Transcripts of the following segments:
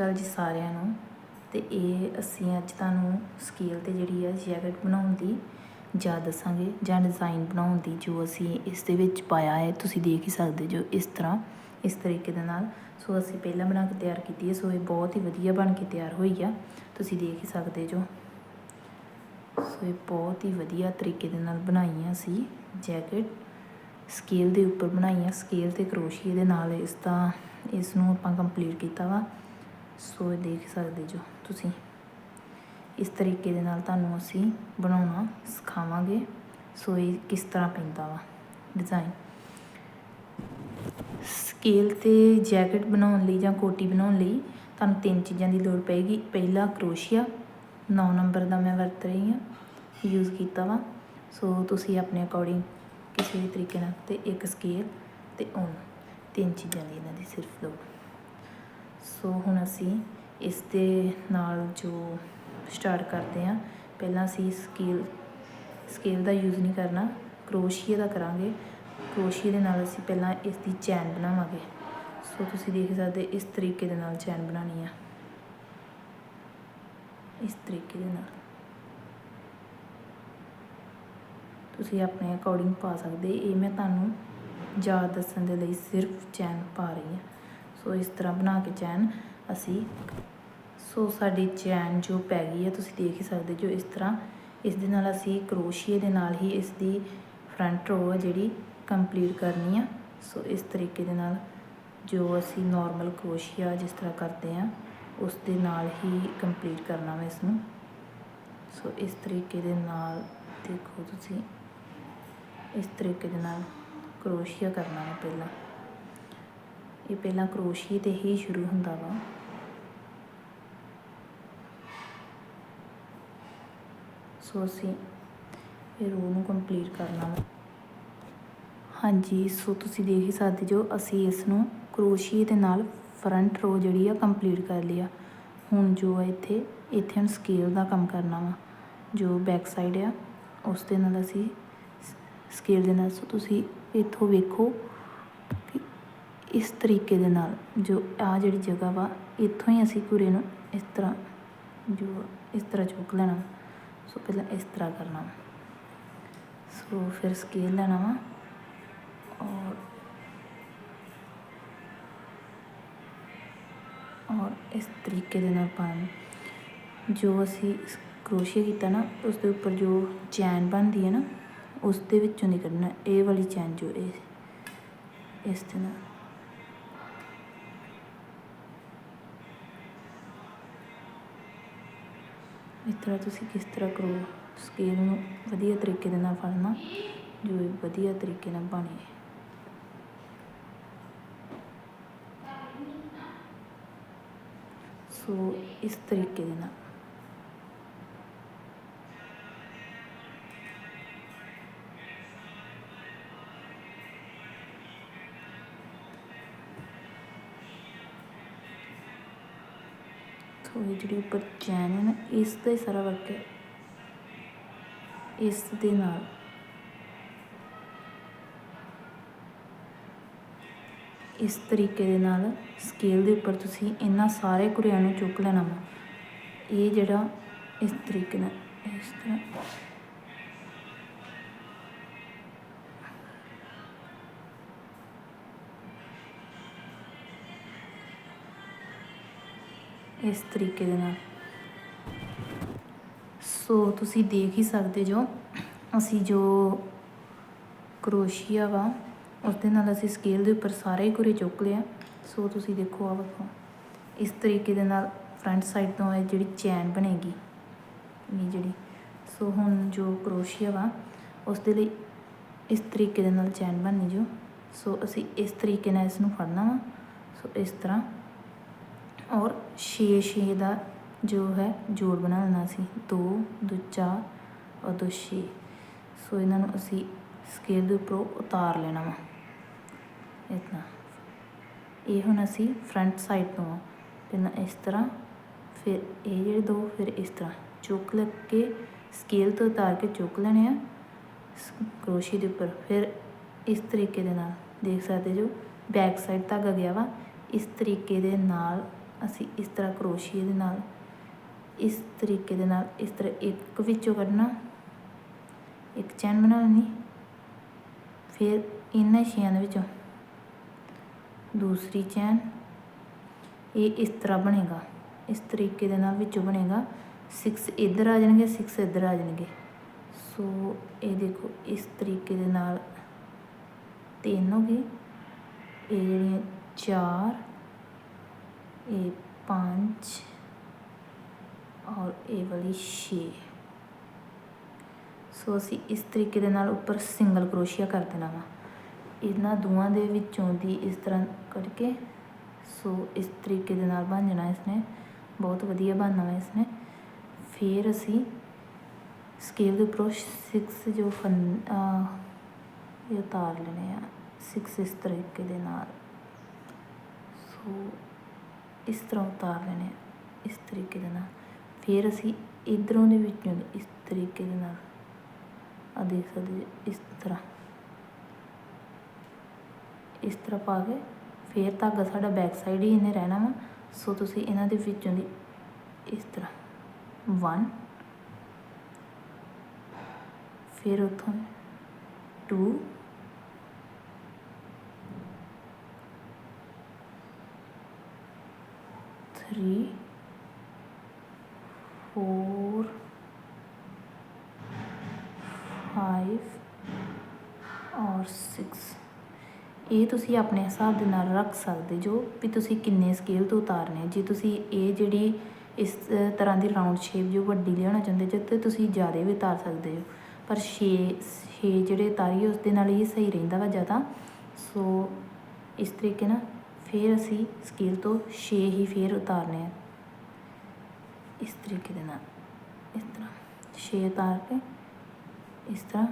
ਅਕਾਲ ਜੀ ਸਾਰਿਆਂ ਨੂੰ ਤੇ ਇਹ ਅਸੀਂ ਅੱਜ ਤੁਹਾਨੂੰ ਸਕੇਲ ਤੇ ਜਿਹੜੀ ਆ ਜੈਕਟ ਬਣਾਉਣ ਦੀ ਜਾਂ ਦੱਸਾਂਗੇ ਜਾਂ ਡਿਜ਼ਾਈਨ ਬਣਾਉਣ ਦੀ ਜੋ ਅਸੀਂ ਇਸ ਦੇ ਵਿੱਚ ਪਾਇਆ ਹੈ, ਤੁਸੀਂ ਦੇਖ ਹੀ ਸਕਦੇ ਜੋ ਇਸ ਤਰ੍ਹਾਂ, ਇਸ ਤਰੀਕੇ ਦੇ ਨਾਲ। ਸੋ ਅਸੀਂ ਪਹਿਲਾਂ ਬਣਾ ਕੇ ਤਿਆਰ ਕੀਤੀ ਹੈ, ਸੋ ਇਹ ਬਹੁਤ ਹੀ ਵਧੀਆ ਬਣ ਕੇ ਤਿਆਰ ਹੋਈ ਆ। ਤੁਸੀਂ ਦੇਖ ਹੀ ਸਕਦੇ ਜੋ। ਸੋ ਇਹ ਬਹੁਤ ਹੀ ਵਧੀਆ ਤਰੀਕੇ ਦੇ ਨਾਲ ਬਣਾਈ ਆ ਅਸੀਂ ਜੈਕਟ ਸਕੇਲ ਦੇ ਉੱਪਰ ਬਣਾਈ ਆ ਸਕੇਲ ਤੇ ਕਰੋਸ਼ੀਏ ਦੇ ਨਾਲ ਇਸ ਦਾ ਇਸ ਨੂੰ ਆਪਾਂ ਕੰਪਲੀਟ ਕੀਤਾ ਵਾ। ਸੋ ਦੇਖ ਸਕਦੇ ਜੋ ਤੁਸੀਂ। ਇਸ ਤਰੀਕੇ ਦੇ ਨਾਲ ਤੁਹਾਨੂੰ ਅਸੀਂ ਬਣਾਉਣਾ ਸਿਖਾਵਾਂਗੇ ਸੋ ਇਹ ਕਿਸ ਤਰ੍ਹਾਂ ਪੈਂਦਾ ਵਾ। ਡਿਜ਼ਾਈਨ ਸਕੇਲ ਤੇ ਜੈਕਟ ਬਣਾਉਣ ਲਈ ਜਾਂ ਕੋਟੀ ਬਣਾਉਣ ਲਈ ਤੁਹਾਨੂੰ ਤਿੰਨ ਚੀਜ਼ਾਂ ਦੀ ਲੋੜ ਪਏਗੀ। ਪਹਿਲਾ ਕਰੋਸ਼ੀਆ 9 ਨੰਬਰ ਦਾ ਮੈਂ ਵਰਤ ਰਹੀ ਹਾਂ ਯੂਜ਼ ਕੀਤਾ ਵਾ। ਸੋ ਤੁਸੀਂ ਆਪਣੇ ਅਕੋਰਡਿੰਗ ਕਿਸੇ ਵੀ ਤਰੀਕੇ ਨਾਲ ਤੇ ਇੱਕ ਸਕੇਲ ਤੇ ਉਨ ਤਿੰਨ ਚੀਜ਼ਾਂ ਦੀ ਇਹਨਾਂ ਦੀ ਸਿਰਫ ਲੋੜ। ਸੋ ਹੁਣ ਅਸੀਂ ਇਸ ਦੇ ਨਾਲ ਜੋ ਸਟਾਰਟ ਕਰਦੇ ਹਾਂ। ਪਹਿਲਾਂ ਅਸੀਂ ਸਕੇਲ ਸਕੇਲ ਦਾ ਯੂਜ਼ ਨਹੀਂ ਕਰਨਾ, ਕਰੋਸ਼ੀਏ ਦਾ ਕਰਾਂਗੇ। ਕਰੋਸ਼ੀਏ ਦੇ ਨਾਲ ਅਸੀਂ ਪਹਿਲਾਂ ਇਸ ਦੀ ਚੈਨ ਬਣਾਵਾਂਗੇ। ਸੋ ਤੁਸੀਂ ਦੇਖ ਸਕਦੇ ਇਸ ਤਰੀਕੇ ਦੇ ਨਾਲ ਚੈਨ ਬਣਾਉਣੀ ਆ। ਇਸ ਤਰੀਕੇ ਦੇ ਨਾਲ। ਤੁਸੀਂ ਆਪਣੇ ਅਕੋਰਡਿੰਗ ਪਾ ਸਕਦੇ ਇਹ ਮੈਂ ਤੁਹਾਨੂੰ ਯਾਦ ਦੱਸਣ ਦੇ ਲਈ ਸਿਰਫ ਚੈਨ ਪਾ ਰਹੀ ਹਾਂ। ਸੋ ਇਸ ਤਰ੍ਹਾਂ ਬਣਾ ਕੇ ਚੈਨ ਅਸੀਂ ਸੋ ਸਾਡੀ ਚੈਨ ਜੋ ਪੈ ਗਈ ਹੈ, ਤੁਸੀਂ ਦੇਖ ਹੀ ਸਕਦੇ ਜੋ ਇਸ ਤਰ੍ਹਾਂ ਇਸ ਦੇ ਨਾਲ ਅਸੀਂ ਕਰੋਸ਼ੀਏ ਦੇ ਨਾਲ ਹੀ ਇਸ ਦੀ ਫਰੰਟ ਰੋ ਹੈ ਜਿਹੜੀ ਕੰਪਲੀਟ ਕਰਨੀ ਆ। ਸੋ ਇਸ ਤਰੀਕੇ ਦੇ ਨਾਲ ਜੋ ਅਸੀਂ ਨਾਰਮਲ ਕਰੋਸ਼ੀਆ ਜਿਸ ਤਰ੍ਹਾਂ ਕਰਦੇ ਆ ਉਸ ਦੇ ਨਾਲ ਹੀ ਕੰਪਲੀਟ ਕਰਨਾ ਵਾ ਇਸ ਨੂੰ ਸੋ ਇਸ ਤਰੀਕੇ ਦੇ ਨਾਲ ਦੇਖੋ ਤੁਸੀਂ, ਇਸ ਤਰੀਕੇ ਦੇ ਨਾਲ ਕਰੋਸ਼ੀਆ ਕਰਨਾ ਹੈ ਪਹਿਲਾਂ। ਇਹ ਪਹਿਲਾਂ ਕਰੋਸ਼ੀਏ ਤੇ ਹੀ ਸ਼ੁਰੂ ਹੁੰਦਾ ਵਾ। ਸੋ ਅਸੀਂ ਇਹ ਰੋ ਨੂੰ ਕੰਪਲੀਟ ਕਰਨਾ ਵਾ। ਹਾਂਜੀ, ਸੋ ਤੁਸੀਂ ਦੇਖ ਹੀ ਸਕਦੇ ਜੋ ਅਸੀਂ ਇਸ ਨੂੰ ਕਰੋਸ਼ੀਏ ਦੇ ਨਾਲ ਫਰੰਟ ਰੋ ਜਿਹੜੀ ਆ ਕੰਪਲੀਟ ਕਰ ਲਈ ਆ। ਹੁਣ ਜੋ ਆ ਇੱਥੇ ਇੱਥੇ ਹੁਣ ਸਕੇਲ ਦਾ ਕੰਮ ਕਰਨਾ ਵਾ। ਜੋ ਬੈਕ ਸਾਈਡ ਆ, ਉਸ ਦੇ ਨਾਲ ਅਸੀਂ ਸਕੇਲ ਦੇ ਨਾਲ। ਸੋ ਤੁਸੀਂ ਇੱਥੋਂ ਵੇਖੋ ਇਸ ਤਰੀਕੇ ਦੇ ਨਾਲ ਜੋ ਆ ਜਿਹੜੀ ਜਗ੍ਹਾ ਵਾ, ਇੱਥੋਂ ਹੀ ਅਸੀਂ ਪੂਰੇ ਨੂੰ ਇਸ ਤਰ੍ਹਾਂ ਜੋ ਇਸ ਤਰ੍ਹਾਂ ਚੁੱਕ ਲੈਣਾ ਸੋ ਪਹਿਲਾਂ ਇਸ ਤਰ੍ਹਾਂ ਕਰਨਾ ਵਾ। ਸੋ ਫਿਰ ਸਕੇਲ ਲੈਣਾ ਵਾ ਔਰ ਔਰ ਇਸ ਤਰੀਕੇ ਦੇ ਨਾਲ ਪਾਉਣਾ। ਜੋ ਅਸੀਂ ਕਰੋਸ਼ੀਆ ਕੀਤਾ ਨਾ ਉਸ ਦੇ ਉੱਪਰ ਜੋ ਚੈਨ ਬਣਦੀ ਹੈ ਨਾ ਉਸ ਦੇ ਵਿੱਚੋਂ ਨਹੀਂ ਇਹ ਵਾਲੀ ਚੈਨ ਜੋ ਇਹ, ਇਸ ਦੇ ਇਸ ਤਰ੍ਹਾਂ ਤੁਸੀਂ ਕਿਸ ਤਰ੍ਹਾਂ ਕਰੋ ਸਕੇਲ ਨੂੰ ਵਧੀਆ ਤਰੀਕੇ ਦੇ ਨਾਲ ਫੜਨਾ, ਜੋ ਵਧੀਆ ਤਰੀਕੇ ਨਾਲ ਬਣੇ। ਸੋ ਇਸ ਤਰੀਕੇ ਦੇ ਨਾਲ। ਜਿਹੜੀ ਉੱਪਰ ਚੈਨ ਹੈ ਨਾ, ਇਸ ਦਾ ਹੀ ਸਾਰਾ ਵਰਕ ਹੈ। ਇਸ ਦੇ ਨਾਲ। ਇਸ ਤਰੀਕੇ ਦੇ ਨਾਲ ਸਕੇਲ ਦੇ ਉੱਪਰ ਤੁਸੀਂ ਇਹਨਾਂ ਸਾਰੇ ਕੁਰਿਆਂ ਨੂੰ ਚੁੱਕ ਲੈਣਾ ਵਾ। ਇਹ ਜਿਹੜਾ ਇਸ ਤਰੀਕੇ ਨਾਲ, ਇਸ ਤਰ੍ਹਾਂ। ਇਸ ਤਰੀਕੇ ਦੇ ਨਾਲ। ਸੋ ਤੁਸੀਂ ਦੇਖ ਹੀ ਸਕਦੇ ਜੋ, ਅਸੀਂ ਜੋ ਕਰੋਸ਼ੀਆ ਵਾ ਉਸ ਦੇ ਨਾਲ ਅਸੀਂ ਸਕੇਲ ਦੇ ਉੱਪਰ ਸਾਰੇ ਹੀ ਘੁਰੇ ਚੁੱਕ ਲਿਆ ਸੋ ਤੁਸੀਂ ਦੇਖੋ ਆ ਵੇਖੋ, ਇਸ ਤਰੀਕੇ ਦੇ ਨਾਲ ਫਰੰਟ ਸਾਈਡ ਤੋਂ ਇਹ ਜਿਹੜੀ ਚੈਨ ਬਣੇਗੀ, ਇਹ ਜਿਹੜੀ। ਸੋ ਹੁਣ ਜੋ ਕਰੋਸ਼ੀਆ ਵਾ ਉਸ ਦੇ ਲਈ ਇਸ ਤਰੀਕੇ ਦੇ ਨਾਲ ਚੈਨ ਬਣਨੀ ਜੋ। ਸੋ ਅਸੀਂ ਇਸ ਤਰੀਕੇ ਨਾਲ ਇਸ ਨੂੰ ਫੜਨਾ ਵਾ। ਸੋ ਇਸ ਤਰ੍ਹਾਂ ਔਰ 6 6 ਦਾ ਜੋ ਹੈ ਜੋੜ ਬਣਾ ਲੈਣਾ ਸੀ। 2 ਦੋ ਚਾਰ ਔਰ ਦੋ 6 ਸੋ ਇਹਨਾਂ ਨੂੰ ਅਸੀਂ ਸਕੇਲ ਦੇ ਉੱਪਰੋਂ ਉਤਾਰ ਲੈਣਾ ਵਾ। ਇਤਨਾ। ਇਹ ਹੁਣ ਅਸੀਂ ਫਰੰਟ ਸਾਈਡ ਤੋਂ ਆ। ਪਹਿਲਾਂ ਇਸ ਤਰ੍ਹਾਂ, ਫਿਰ ਇਹ ਜਿਹੜੇ ਦੋ, ਫਿਰ ਇਸ ਤਰ੍ਹਾਂ। ਚੁੱਕ ਲੈ ਕੇ ਸਕੇਲ ਤੋਂ ਉਤਾਰ ਕੇ ਚੁੱਕ ਲੈਣੇ ਆ। ਕਰੋਸ਼ੀ ਦੇ ਉੱਪਰ। ਫਿਰ ਇਸ ਤਰੀਕੇ ਦੇ ਨਾਲ, ਦੇਖ ਸਕਦੇ ਜੋ ਬੈਕ ਸਾਈਡ ਧਾਗਾ ਗਿਆ ਵਾ। ਇਸ ਤਰੀਕੇ ਦੇ ਨਾਲ ਅਸੀਂ ਇਸ ਤਰ੍ਹਾਂ ਕਰੋਸ਼ੀਏ ਦੇ ਨਾਲ, ਇਸ ਤਰੀਕੇ ਦੇ ਨਾਲ, ਇਸ ਤਰ੍ਹਾਂ ਇੱਕ ਵਿੱਚੋਂ ਕੱਢਣਾ, ਇੱਕ ਚੈਨ ਬਣਾ ਲੈਣੀ, ਫਿਰ ਇਹਨਾਂ ਛੇਆਂ ਦੇ ਵਿੱਚੋਂ ਦੂਸਰੀ ਚੈਨ, ਇਹ ਇਸ ਤਰ੍ਹਾਂ ਬਣੇਗਾ, ਇਸ ਤਰੀਕੇ ਦੇ ਨਾਲ ਵਿੱਚੋਂ ਬਣੇਗਾ 6 ਇੱਧਰ ਆ ਜਾਣਗੇ 6 ਇੱਧਰ ਆ ਜਾਣਗੇ। ਸੋ ਇਹ ਦੇਖੋ, ਇਸ ਤਰੀਕੇ ਦੇ ਨਾਲ ਤਿੰਨ ਹੋ ਗਏ, ਇਹ ਜਿਹੜੀਆਂ ਚਾਰ ਇਹ ਪੰਜ ਔਰ ਇਹ ਵਾਲੀ 6 ਸੋ ਅਸੀਂ ਇਸ ਤਰੀਕੇ ਦੇ ਨਾਲ ਉੱਪਰ ਸਿੰਗਲ ਕਰੋਸ਼ੀਆ ਕਰ ਦੇਣਾ ਵਾ। ਇਹਨਾਂ ਦੋਵਾਂ ਦੇ ਵਿੱਚੋਂ ਦੀ ਇਸ ਤਰ੍ਹਾਂ ਕਰਕੇ ਸੋ ਇਸ ਤਰੀਕੇ ਦੇ ਨਾਲ ਬਣ ਜਾਣਾ ਇਸਨੇ। ਬਹੁਤ ਵਧੀਆ ਬਣਨਾ ਵਾ ਇਸਨੇ। ਫਿਰ ਅਸੀਂ ਸਕੇਲ ਦੇ ਉੱਪਰੋਂ 6 ਜੋ ਫਨ ਇਹ ਉਤਾਰ ਲੈਣੇ ਆ। 6 ਇਸ ਤਰੀਕੇ ਦੇ ਨਾਲ। ਸੋ ਇਸ ਤਰ੍ਹਾਂ ਉਤਾਰ ਲੈਣੇ ਆ ਇਸ ਤਰੀਕੇ ਦੇ ਨਾਲ। ਫਿਰ ਅਸੀਂ ਇਧਰੋਂ ਦੇ ਵਿੱਚੋਂ ਦੀ ਇਸ ਤਰੀਕੇ ਦੇ ਨਾਲ ਆ ਦੇਖ ਸਕਦੇ ਜੀ, ਇਸ ਤਰ੍ਹਾਂ। ਇਸ ਤਰ੍ਹਾਂ ਪਾ ਕੇ ਫਿਰ ਧਾਗਾ ਸਾਡਾ ਬੈਕ ਸਾਈਡ ਹੀ ਇਹਨੇ ਰਹਿਣਾ ਵਾ। ਸੋ ਤੁਸੀਂ ਇਹਨਾਂ ਦੇ ਵਿੱਚੋਂ ਦੀ ਇਸ ਤਰ੍ਹਾਂ 1 ਫਿਰ ਉਥੋਂ 2 3 4 5 ਔਰ 6 ਇਹ ਤੁਸੀਂ ਆਪਣੇ ਹਿਸਾਬ ਦੇ ਨਾਲ ਰੱਖ ਸਕਦੇ ਜੋ ਵੀ ਤੁਸੀਂ ਕਿੰਨੇ ਸਕੇਲ ਤੋਂ ਉਤਾਰਨੇ ਜੇ ਤੁਸੀਂ ਇਹ ਜਿਹੜੀ ਇਸ ਤਰ੍ਹਾਂ ਦੀ ਰਾਉਂਡ ਸ਼ੇਪ ਜੋ ਵੱਡੀ ਲਿਆਉਣਾ ਚਾਹੁੰਦੇ ਜੇ, ਤੇ ਤੁਸੀਂ ਜ਼ਿਆਦਾ ਵੀ ਉਤਾਰ ਸਕਦੇ ਹੋ। ਪਰ 6 6 ਜਿਹੜੇ ਉਤਾਰੀਏ ਉਸ ਦੇ ਨਾਲ ਇਹ ਸਹੀ ਰਹਿੰਦਾ ਵਾ ਜ਼ਿਆਦਾ। ਸੋ ਇਸ ਤਰੀਕੇ ਨਾਲ ਫਿਰ ਅਸੀਂ ਸਕੇਲ ਤੋਂ 6 ਹੀ ਫਿਰ ਉਤਾਰਨੇ ਆ। ਇਸ ਤਰੀਕੇ ਦੇ ਨਾਲ, ਇਸ ਤਰ੍ਹਾਂ 6 ਉਤਾਰ ਕੇ, ਇਸ ਤਰ੍ਹਾਂ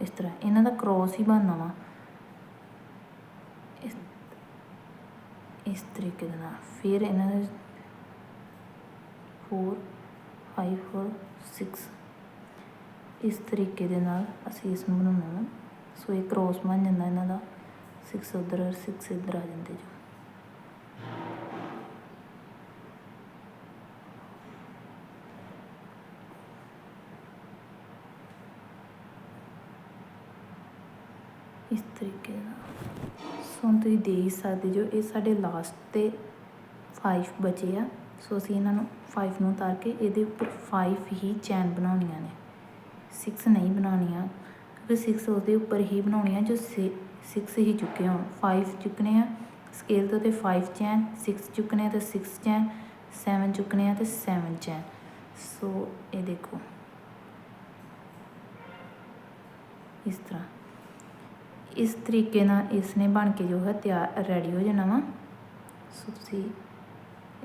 ਇਸ ਤਰ੍ਹਾਂ। ਇਹਨਾਂ ਦਾ ਕ੍ਰੋਸ ਹੀ ਬਣਨਾ ਵਾ। ਇਸ ਇਸ ਤਰੀਕੇ ਦੇ ਨਾਲ ਫਿਰ ਇਹਨਾਂ ਦੇ 4 5 4 6 ਇਸ ਤਰੀਕੇ ਦੇ ਨਾਲ ਅਸੀਂ ਇਸ ਨੂੰ ਬਣਾਉਣਾ ਵਾ। ਸੋ ਇਹ ਕ੍ਰੋਸ ਬਣ ਜਾਂਦਾ ਇਹਨਾਂ ਦਾ। 6 ਉਧਰ 6 ਇੱਧਰ ਆ ਜਾਂਦੇ ਜੋ। ਇਸ ਤਰੀਕੇ ਨਾਲ। ਸੋ ਹੁਣ ਤੁਸੀਂ ਦੇਖ ਸਕਦੇ ਜੋ ਇਹ ਸਾਡੇ ਲਾਸਟ ਤੇ 5 ਬਚੇ ਆ। ਸੋ ਅਸੀਂ ਇਹਨਾਂ ਨੂੰ 5 ਨੂੰ ਉਤਾਰ ਕੇ ਇਹਦੇ ਉੱਪਰ 5 ਹੀ ਚੈਨ ਬਣਾਉਣੀਆਂ ਨੇ। 6 ਨਹੀਂ ਬਣਾਉਣੀਆਂ, ਕਿਉਂਕਿ 6 ਉਹਦੇ ਉੱਪਰ ਹੀ ਬਣਾਉਣੀਆਂ ਜੋ 6 ਹੀ ਚੁੱਕੇ ਹੋਣ। 5 ਚੁੱਕਣੇ ਆ ਸਕੇਲ ਤੋਂ ਤੇ 5 ਚੈਨ 6 ਚੁੱਕਣੇ ਆ ਤੇ 6 ਚੈਨ 7 ਚੁੱਕਣੇ ਆ ਤੇ 7 ਚੈਨ ਸੋ ਇਹ ਦੇਖੋ। ਇਸ ਤਰ੍ਹਾਂ। ਇਸ ਤਰੀਕੇ ਨਾਲ ਇਸ ਨੇ ਬਣ ਕੇ ਜੋ ਹੈ ਤਿਆਰ ਰੈਡੀ ਹੋ ਜਾਣਾ ਵਾ। ਸੋ ਤੁਸੀਂ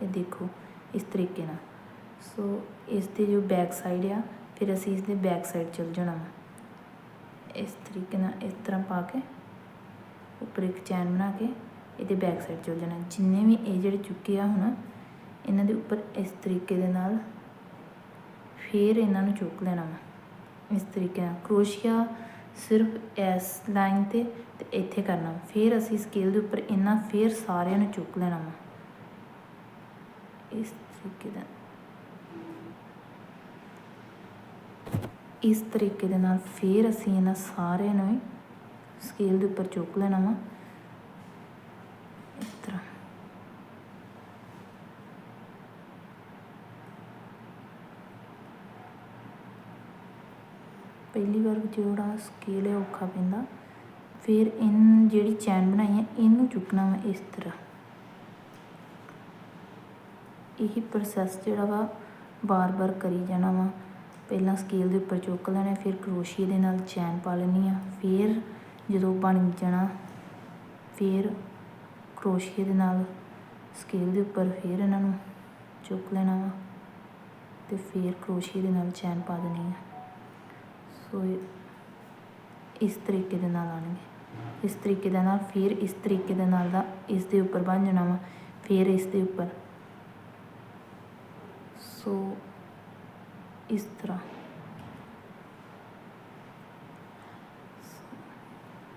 ਇਹ ਦੇਖੋ ਇਸ ਤਰੀਕੇ ਨਾਲ। ਸੋ ਇਸ ਦੇ ਜੋ ਬੈਕ ਸਾਈਡ ਆ, ਫਿਰ ਅਸੀਂ ਇਸ ਦੇ ਬੈਕ ਸਾਈਡ ਚਲ ਜਾਣਾ ਵਾ। ਇਸ ਤਰੀਕੇ ਨਾਲ ਇਸ ਤਰ੍ਹਾਂ ਪਾ ਕੇ ਉੱਪਰ ਇੱਕ ਚੈਨ ਬਣਾ ਕੇ ਇਹਦੇ ਬੈਕ ਸਾਈਡ ਚਲ ਜਾਣਾ। ਜਿੰਨੇ ਵੀ ਇਹ ਜਿਹੜੇ ਚੁੱਕੇ ਆ ਹੁਣ, ਇਹਨਾਂ ਦੇ ਉੱਪਰ ਇਸ ਤਰੀਕੇ ਦੇ ਨਾਲ ਫਿਰ ਇਹਨਾਂ ਨੂੰ ਚੁੱਕ ਲੈਣਾ ਵਾ। ਇਸ ਤਰੀਕੇ ਨਾਲ। ਕਰੋਸ਼ੀਆ ਸਿਰਫ ਇਸ ਲਾਈਨ ਤੇ ਤੇ ਇੱਥੇ ਕਰਨਾ। ਫਿਰ ਅਸੀਂ ਸਕੇਲ ਦੇ ਉੱਪਰ ਇਹਨਾਂ ਫਿਰ ਸਾਰਿਆਂ ਨੂੰ ਚੁੱਕ ਲੈਣਾ ਵਾ। ਇਸ ਤਰੀਕੇ ਦਾ ਇਸ ਤਰੀਕੇ ਦੇ ਨਾਲ ਫਿਰ ਅਸੀਂ ਇਹਨਾਂ ਸਾਰਿਆਂ ਨੂੰ ਹੀ ਸਕੇਲ ਦੇ ਉੱਪਰ ਚੁੱਕ ਲੈਣਾ ਵਾ ਇਸ ਤਰ੍ਹਾਂ ਪਹਿਲੀ ਵਾਰ ਜਿਹੜਾ ਸਕੇਲ ਹੈ ਔਖਾ ਪੈਂਦਾ। ਫਿਰ ਇਨ ਜਿਹੜੀ ਚੈਨ ਬਣਾਈ ਹੈ, ਇਹਨੂੰ ਚੁੱਕਣਾ ਵਾ ਇਸ ਤਰ੍ਹਾਂ। ਇਹ ਪ੍ਰੋਸੈਸ ਜਿਹੜਾ ਵਾ ਬਾਰ-ਬਾਰ ਕਰੀ ਜਾਣਾ ਵਾ। ਪਹਿਲਾਂ ਸਕੇਲ ਦੇ ਉੱਪਰ ਚੁੱਕ ਲੈਣਾ, ਫਿਰ ਕਰੋਸ਼ੀਏ ਦੇ ਨਾਲ ਚੈਨ ਪਾ ਲੈਣੀ ਆ। ਫਿਰ ਜਦੋਂ ਬਣ ਜਾਣਾ, ਫਿਰ ਕਰੋਸ਼ੀਏ ਦੇ ਨਾਲ ਸਕੇਲ ਦੇ ਉੱਪਰ ਫਿਰ ਇਹਨਾਂ ਨੂੰ ਚੁੱਕ ਲੈਣਾ ਵਾ। ਤੇ ਫਿਰ ਕਰੋਸ਼ੀਏ ਦੇ ਨਾਲ ਚੈਨ ਪਾ ਦੇਣੀ ਆ। ਸੋ ਇਸ ਤਰੀਕੇ ਦੇ ਨਾਲ ਆਉਣਗੇ। ਇਸ ਤਰੀਕੇ ਦੇ ਨਾਲ ਫਿਰ ਇਸ ਤਰੀਕੇ ਦੇ ਨਾਲ ਦਾ ਇਸ ਦੇ ਉੱਪਰ ਬਣ ਜਾਣਾ ਵਾ, ਫਿਰ ਇਸ ਦੇ ਉੱਪਰ। ਸੋ ਇਸ ਤਰ੍ਹਾਂ।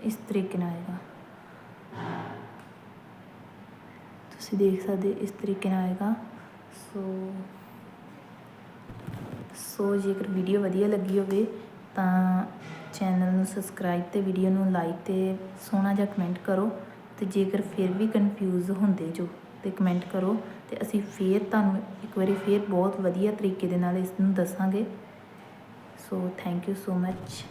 ਇਸ ਤਰੀਕੇ ਨਾਲ ਆਏਗਾ। ਤੁਸੀਂ ਦੇਖ ਸਕਦੇ ਇਸ ਤਰੀਕੇ ਨਾਲ ਆਏਗਾ। ਸੋ ਸੋ ਜੇਕਰ ਵੀਡੀਓ ਵਧੀਆ ਲੱਗੀ ਹੋਵੇ ਤਾਂ ਚੈਨਲ ਨੂੰ ਸਬਸਕ੍ਰਾਈਬ ਅਤੇ ਵੀਡੀਓ ਨੂੰ ਲਾਈਕ ਅਤੇ ਸੋਹਣਾ ਜਿਹਾ ਕਮੈਂਟ ਕਰੋ ਅਤੇ ਜੇਕਰ ਫਿਰ ਵੀ ਕਨਫਿਊਜ਼ ਹੁੰਦੇ ਜੋ ਅਤੇ ਕਮੈਂਟ ਕਰੋ ਤੇ ਅਸੀਂ ਫਿਰ ਤੁਹਾਨੂੰ ਇੱਕ ਵਾਰੀ ਫਿਰ ਬਹੁਤ ਵਧੀਆ ਤਰੀਕੇ ਦੇ ਨਾਲ ਇਸ ਨੂੰ ਦੱਸਾਂਗੇ। So thank you so much